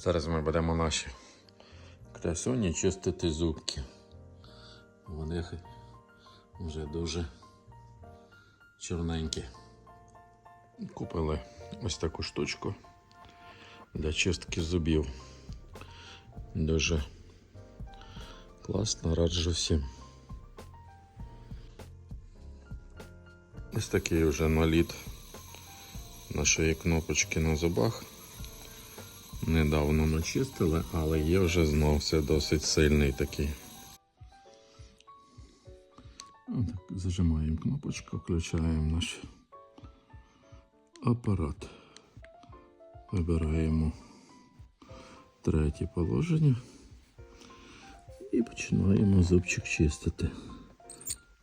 Зараз ми будемо наші красуні чистити зубки. Вони вже дуже чорненькі. Купили ось таку штучку для чистки зубів. Дуже класно, раджу всім. Ось такий вже наліт нашої кнопочки на зубах. Недавно начистили, але є вже знов все досить сильний такий. Отак, зажимаємо кнопочку, включаємо наш апарат. Вибираємо третє положення і починаємо зубчик чистити.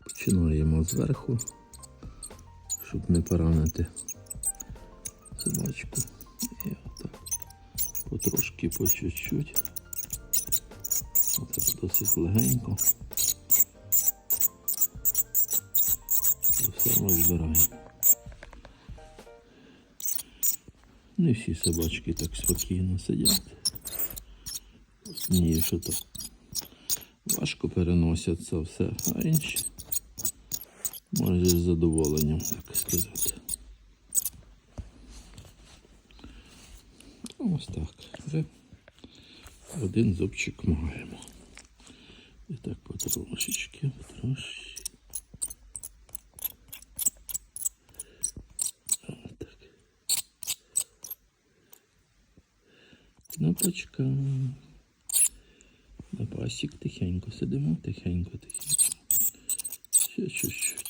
Починаємо зверху, щоб не поранити собачку. І по чуть-чуть. Отак досить легенько. І все розбираємо. Не всі собачки так спокійно сидять. Ні, що то важко переносять це все, а інші майже з задоволенням, так сказати. Ось так. Вже один зубчик маємо. І так потрошечки, потрошки. Отак. Кнопочка. На пасік тихенько сидимо, тихенько, тихенько. Ще чуть-чуть.